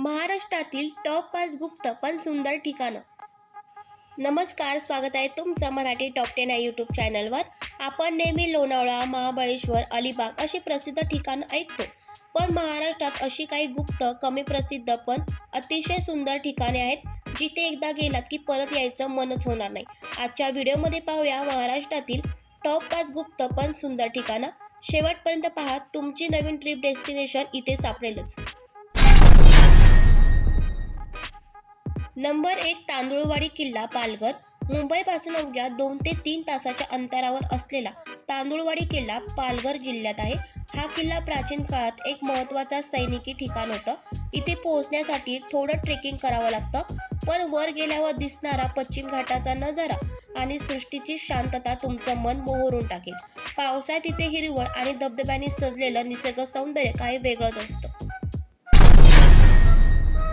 महाराष्ट्रातील टॉप पाच गुप्त पण सुंदर ठिकाणं. नमस्कार स्वागत आहे तुमचं मराठी टॉप टेन या यूट्यूब चॅनलवर. आपण नेहमी लोणावळा महाबळेश्वर अलिबाग अशी प्रसिद्ध ठिकाणं ऐकतो. पण महाराष्ट्रात अशी काही गुप्त कमी प्रसिद्ध पण अतिशय सुंदर ठिकाणे आहेत जिथे एकदा गेलात की परत यायचं मनच होणार नाही. आजच्या व्हिडिओमध्ये पाहूया महाराष्ट्रातील टॉप पाच गुप्त पण सुंदर ठिकाणं. शेवटपर्यंत पहा तुमची नवीन ट्रिप डेस्टिनेशन इथे सापडेलच. नंबर एक तांदूळवाडी किल्ला पालघर. मुंबईपासून अवघ्या दोन ते तीन तासाच्या अंतरावर असलेला तांदूळवाडी किल्ला पालघर जिल्ह्यात आहे. हा किल्ला प्राचीन काळात एक महत्त्वाचा सैनिकी ठिकाण होतं. इथे पोहोचण्यासाठी थोडं ट्रेकिंग करावं लागतं पण वर गेल्यावर दिसणारा पश्चिम घाटाचा नजारा आणि सृष्टीची शांतता तुमचं मन मोहरून टाकेल. पावसाळ्यात इथे हिरवळ आणि धबधब्याने सजलेलं निसर्ग सौंदर्य काही वेगळंच असतं.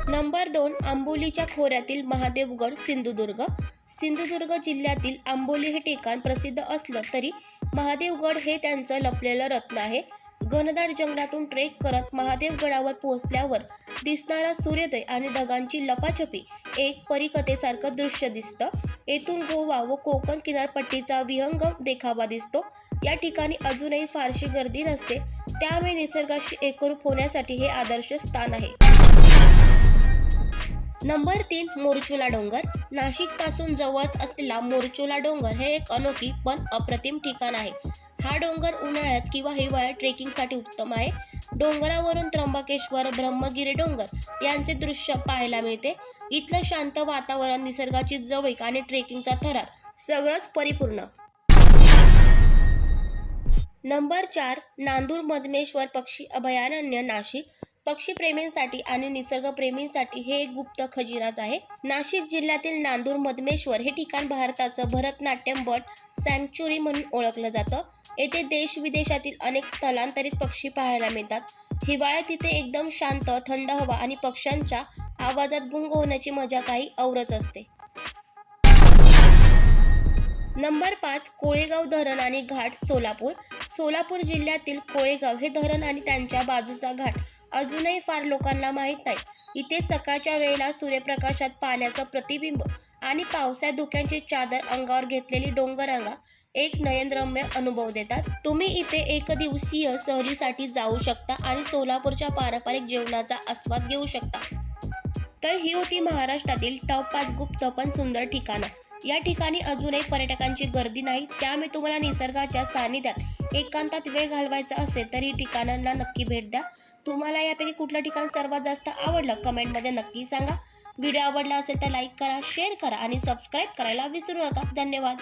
नंबर दोन आंबोलीच्या खोऱ्यातील महादेवगड सिंधुदुर्ग. सिंधुदुर्ग जिल्ह्यातील आंबोली हे ठिकाण प्रसिद्ध असलं तरी महादेवगड हे त्यांचं लपलेलं रत्न आहे. घनदाट जंगलातून ट्रेक करत महादेवगडावर पोहोचल्यावर दिसणारा सूर्योदय आणि ढगांची लपाछपी एक परिकथेसारखं दृश्य दिसतं. येथून गोवा व कोकण किनारपट्टीचा विहंगम देखावा दिसतो. या ठिकाणी अजूनही फारशी गर्दी नसते. त्यामुळे निसर्गाशी एकरूप होण्यासाठी हे आदर्श स्थान आहे. नंबर तीन मोरचुला डोंगर. नाशिकपासून जवळच असलेला मोरचुला डोंगर हे एक अनोखी पण अप्रतिम ठिकाण आहे. हा डोंगर उन्हाळ्यात किंवा हिवाळ्यात ट्रेकिंगसाठी उत्तम आहे. डोंगरावरून त्र्यंबकेश्वर ब्रह्मगिरी डोंगर यांचे दृश्य पाहायला मिळते. इथलं शांत वातावरण निसर्गाची जवळीक आणि ट्रेकिंगचा थरार सगळंच परिपूर्ण. नंबर चार नांदूर मधमेश्वर पक्षी अभयारण्य नाशिक. पक्षीप्रेमींसाठी आणि निसर्गप्रेमींसाठी हे एक गुप्त खजिनाच आहे. नाशिक जिल्ह्यातील नांदूर मधमेश्वर हे ठिकाण भारताचं भरतनाट्यम बट सँक्च्युरी म्हणून ओळखलं जातं. येथे देश विदेशातील अनेक स्थलांतरित पक्षी पाहायला मिळतात. हिवाळ्यात तिथे एकदम शांत थंड हवा आणि पक्ष्यांच्या आवाजात गुंग होण्याची मजा काही औरच असते. नंबर पाच कोळेगाव धरण आणि घाट सोलापूर. सोलापूर जिल्ह्यातील कोळेगाव हे धरण आणि त्यांच्या बाजूचा घाट. अजूनही फार लोकांना माहीत नाही. इथे सकाळच्या वेळेला सूर्यप्रकाशात पाण्याचं प्रतिबिंब आणि पावसात धुक्यांची चादर अंगावर घेतलेली डोंगररांगा एक नयनरम्य अनुभव देतात. तुम्ही इथे एक दिवसीय सहलीसाठी जाऊ शकता आणि सोलापूरच्या पारंपरिक जेवणाचा आस्वाद घेऊ शकता. तर ही होती महाराष्ट्रातील टॉप पाच गुप्त पण सुंदर ठिकाणं. या ठिकाणी अजूनही पर्यटकांची गर्दी नाही. त्यामुळे तुम्हाला निसर्गाच्या सानिध्यात एकांतात वेळ घालवायचा असेल तर ही ठिकाणांना नक्की भेट द्या. तुम्हाला यापैकी कुठलं ठिकाण सर्वात जास्त आवडलं कमेंटमध्ये नक्की सांगा. व्हिडिओ आवडला असेल तर लाईक करा शेअर करा आणि सबस्क्राईब करायला विसरू नका. धन्यवाद.